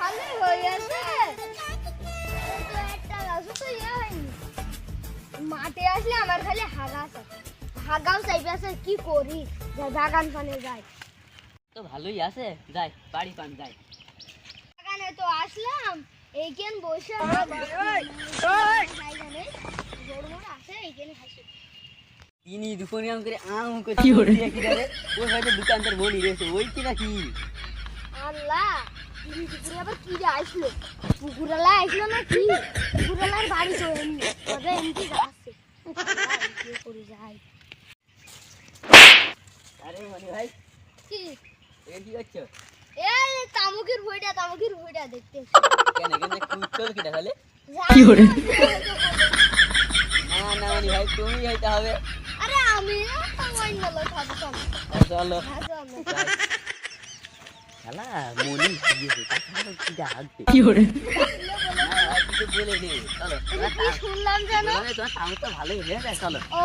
ভালোই হয়েছে। একটা গাছও তো ইয়ে হয়নি। মাঠে আসলে আমার খালি হাগা আছে। হাগাও চাইবে আছে কি করি? বাগান পানে যাই। তো ভালোই আছে। যাই বাড়ি পান যাই। বাগানে তো আসলাম। এইখান বসে আছে এইখানে হাসি। তিনি দুপুরিয়াম করে আম করে কি কি ওই হয়তো দোকানদার বলি রয়েছে ওই কি? নাকি আল্লাহ পুকুরে আবার কি যে আসলো পুকুরালা আসলো না কি পুকুরালার বাড়ি তো এমনি তবে এমনি যাচ্ছে কি করে যাই আরে মনি ভাই কি? এ কি করছ? এই তামুকের ভইটা তামুকের ভইটা দেখতে কেন কেন কুচল কি দেখালে কি করে না না মনি ভাই তুমি হইতে হবে। আরে আমি খাব চল। চল। শালা মনি দিয়েছে তাছাড়া কি ডাকবে কি করে? আর কিছু বলে নে চলো। শুনলাম জানো তোমার সাউন্ড তো ভালোই হয়েছে চলো। ও।